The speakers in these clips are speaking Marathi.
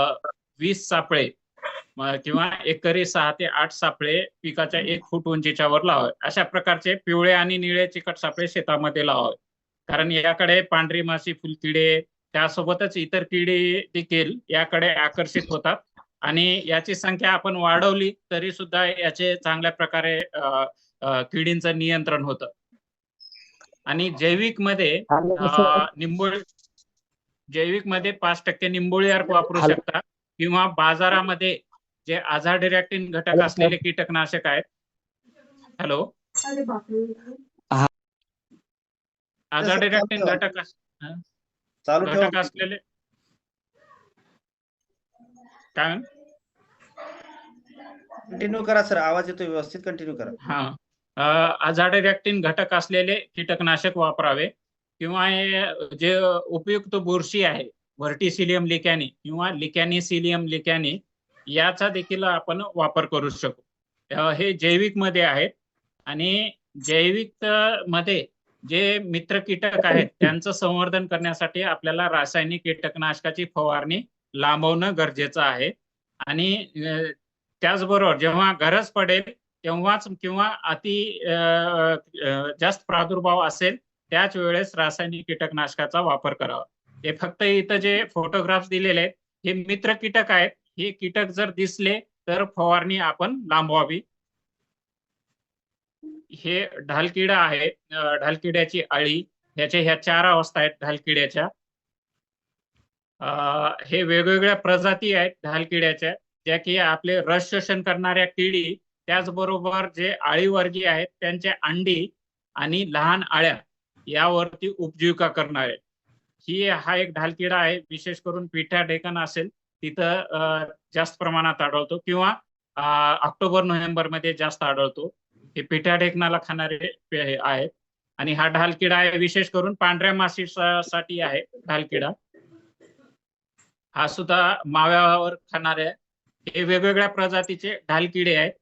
वीस सापळे. किंवा एकरी सहा ते आठ सापळे पिकाच्या एक फूट उंचीच्या वर लावावे अशा प्रकारचे पिवळे आणि निळे चिकट सापळे शेतामध्ये लावावे. कारण याकडे पांढरी माशी फुलकिडे त्यासोबतच इतर किडे देखील याकडे आकर्षित होतात. आणि याची संख्या आपण वाढवली तरी सुद्धा याचे चांगल्या प्रकारे किडींचं नियंत्रण होतं. आणि जैविकमध्ये निंबोळी जैविकमध्ये पाच टक्के निंबोळी अर्क वापरू. शकता किंवा बाजारामध्ये जे आझार डिरेक्टिन घटक असलेले कीटकनाशक आहेत. हॅलो. आझार चालू घटक घटक असलेले काय? कंटिन्यू करा सर आवाज येतोय व्यवस्थित. कंटिन्यू करा. हा. अझाडेरॅक्टिन घटक असलेले कीटकनाशक वापरावे. किंवा हे जे उपयुक्त बुरशी आहे व्हर्टिसिलियम लिकॅनी किंवा लिकॅनिसिलियम लिकॅनी याचा देखील आपण वापर करू शकू. हे जैविकमध्ये आहेत आणि जैविकमध्ये जे मित्र कीटक आहेत त्यांचं संवर्धन करण्यासाठी आपल्याला रासायनिक कीटकनाशकाची फवारणी लांबवणं गरजेचं आहे. आणि त्याचबरोबर जेव्हा गरज पडेल तेव्हाच किंवा अति जास्त प्रादुर्भाव असेल त्याच वेळेस रासायनिक कीटकनाशकाचा वापर करावा. हे फक्त इथं जे फोटोग्राफ्स दिलेले आहेत हे मित्र कीटक आहेत. हे कीटक जर दिसले तर फवारणी आपण लांबवावी. हे ढालकिडा आहे. ढालकिड्याची अळी ह्याच्या ह्या चार अवस्था आहेत ढालकिड्याच्या. हे वेगवेगळ्या प्रजाती आहेत ढालकिड्याच्या ज्या की आपले रस शोषण करणाऱ्या किडी त्याचबरोबर जे आळीवर्गीय आहेत त्यांचे अंडी आणि लहान आळ्या. यावरती उपजीविका करणार. आहे ही हा एक ढालकिडा आहे. विशेष करून पिठ्या ढेकण असेल तिथं जास्त प्रमाणात आढळतो किंवा ऑक्टोबर नोव्हेंबरमध्ये जास्त आढळतो. हे पिठ्या ढेकणाला खाणारे आहेत. आणि हा ढालकिडा आहे विशेष करून पांढऱ्या माशीसाठी आहे ढालकिडा. हा सुद्धा माव्यावर खाणारे हे वेगवेगळ्या प्रजातीचे ढालकिडे आहेत.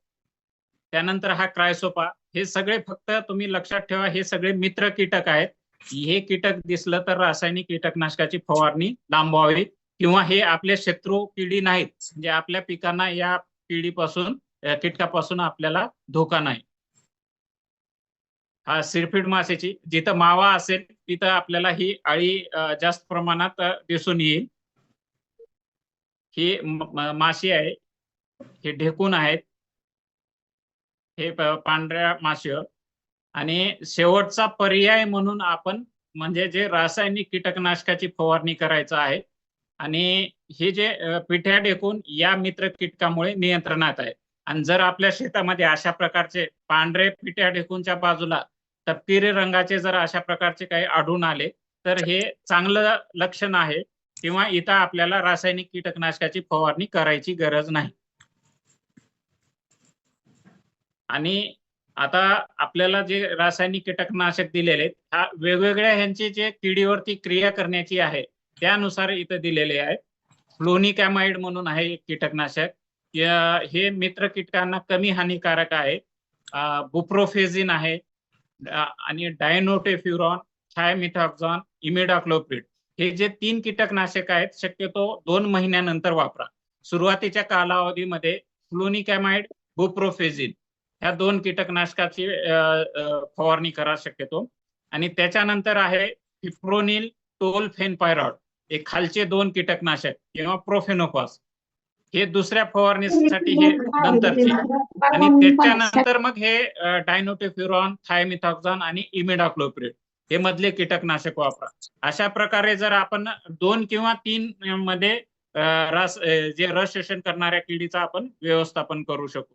त्यानंतर हा क्रायसोपा हे सगळे फक्त तुम्ही लक्षात ठेवा हे सगळे मित्र कीटक आहेत. हे कीटक दिसलं तर रासायनिक कीटकनाशकाची फवारणी लांबवावी किंवा हे आपले शत्रू किडी नाहीत म्हणजे आपल्या पिकांना या किडीपासून कीटकापासून आपल्याला धोका नाही. हा सिरफीड मासेची जिथं मावा असेल तिथं आपल्याला ही अळी जास्त प्रमाणात दिसून येईल. ही माशी आहे हे ढेकून आहेत. हे पांढऱ्या माशी आणि शेवटचा पर्याय म्हणून आपण म्हणजे जे रासायनिक कीटकनाशकाची फवारणी करायचं आहे. आणि हे जे पिठ्या ढेकून या मित्र कीटकामुळे नियंत्रणात आहे. आणि जर आपल्या शेतामध्ये अशा प्रकारचे पांढरे पिठ्या ढेकूनच्या बाजूला तपकिरी रंगाचे जर अशा प्रकारचे काही आढळून आले तर हे चांगलं लक्षण आहे. किंवा इथं आपल्याला रासायनिक कीटकनाशकाची फवारणी करायची गरज नाही. आणि आता आपल्याला जे रासायनिक कीटकनाशक दिलेले आहेत हा वेगवेगळ्या ह्यांची जे किडीवरती क्रिया करण्याची आहे त्यानुसार इथं दिलेले आहे. फ्लोनिकॅमाइड म्हणून आहे कीटकनाशक. हे मित्र कीटकांना कमी हानिकारक आहे. बुप्रोफेझिन आहे. आणि डायनोटेफ्युरॉन थायमिथॉक्झॉन इमिडाक्लोप्रिड. हे जे तीन कीटकनाशक आहेत शक्यतो दोन महिन्यानंतर वापरा. सुरुवातीच्या कालावधीमध्ये फ्लोनिकॅमाइड बुप्रोफेझिन. ह्या दोन कीटकनाशकाची फवारणी करा शक्यतो. आणि त्याच्यानंतर आहे फिप्रोनिल टोल फेनपायरॉड हे खालचे दोन कीटकनाशक किंवा प्रोफेनोकॉस हे दुसऱ्या फवारणीसाठी हे नंतरचे. आणि त्याच्यानंतर मग हे डायनोटेफ्युरॉन थायमिथॉक्झॉन आणि इमिडाक्लोप्रिड हे मधले कीटकनाशक वापरा. अशा प्रकारे जर आपण दोन किंवा तीन मध्ये रस जे रस शोषण करणाऱ्या किडीचं आपण व्यवस्थापन करू शकू.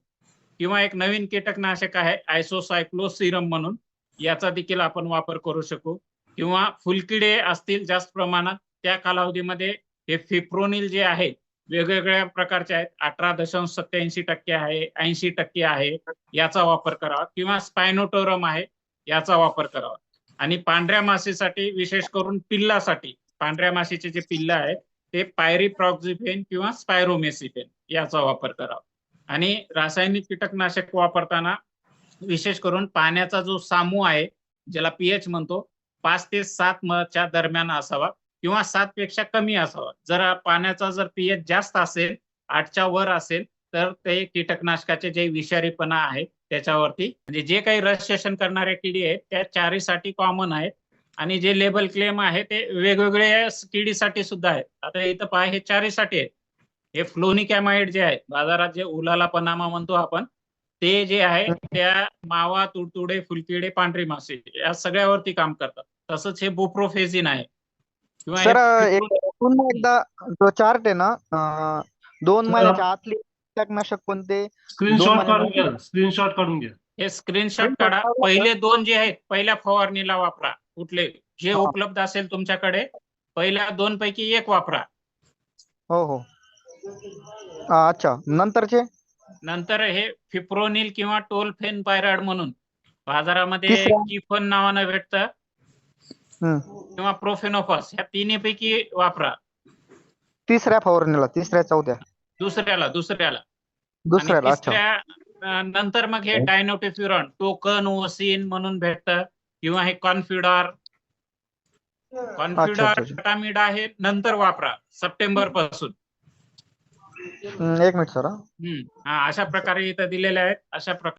किंवा एक नवीन कीटकनाशक आहे आयसोसायक्लोसिरम म्हणून याचा देखील आपण वापर करू शकू. किंवा फुलकिडे असतील जास्त प्रमाणात त्या कालावधीमध्ये हे फिप्रोनिल जे आहे वेगवेगळ्या प्रकारचे आहेत. अठरा दशांश सत्याऐंशी टक्के आहे ऐंशी टक्के आहे याचा वापर करावा. किंवा स्पायनोटोरम आहे याचा वापर करावा. आणि पांढऱ्या माशीसाठी विशेष करून पिल्लासाठी पांढऱ्या माशीचे जे पिल्ल आहेत ते पायरी प्रॉक्झिफेन किंवा स्पायरोमेसिफेन याचा वापर करावा. आणि रासायनिक कीटकनाशक वापरताना विशेष करून पाण्याचा जो सामू आहे ज्याला पीएच म्हणतो पाच ते सात च्या दरम्यान असावा किंवा सात पेक्षा कमी असावा. जर पाण्याचा जर पीएच जास्त असेल आठच्या वर असेल तर ते कीटकनाशकाचे जे विषारीपणा आहे त्याच्यावरती म्हणजे जे काही रजिस्ट्रेशन करणाऱ्या किडी आहेत त्या चारीसाठी कॉमन आहेत. आणि जे लेबल क्लेम आहे ते वेगवेगळ्या किडीसाठी सुद्धा आहेत. आता इथं पहा हे चारीसाठी आहेत. हे फ्लोनिकॅमाइड जे आहे बाजारात जे उलाला पनामा म्हणतो आपण ते जे आहे त्या मावा तुडतुडे फुलकिडे पांढरी मासे या सगळ्यावरती काम करतात. तसंच हे बुप्रोफेझिन आहे. किंवा एकदा जो चार्ट आहे ना दोन महिन्याच्या आतली कीटकनाशक कोणते? स्क्रीनशॉट काढून घ्या स्क्रीनशॉट काढून घ्या. हे स्क्रीनशॉट काढा. पहिले दोन जे आहेत पहिल्या फवारणीला वापरा. कुठले? जे. उपलब्ध असेल तुमच्याकडे पहिल्या दोन पैकी एक वापरा. हो हो. अच्छा. नंतरचे? नंतर हे फिप्रोनिल किंवा टोलफेन पायरॉइड म्हणून. बाजारामध्ये तिसरा. किफन नावानं भेटतं. हम्म. किंवा प्रोफेनोफॉस. ह्या तिन्ही पैकी वापरा. तिसऱ्या फवारणीला तिसऱ्या चौथ्या? दुसऱ्याला दुसऱ्याला. आणि दुसऱ्याला अच्छा. तिसऱ्या अं, नंतर मग हे डायनोटिफ्युरॉन टोकन ओसिन म्हणून भेटतं. किंवा हे कॉन्फिडॉर. कॉन्फिडॉर अच्छा, अच्छा. कटामिडा हे नंतर वापरा सप्टेंबरपासून एक मिनिट सर हा. अशा प्रकारे इथं दिलेल्या आहेत अशा प्रकारे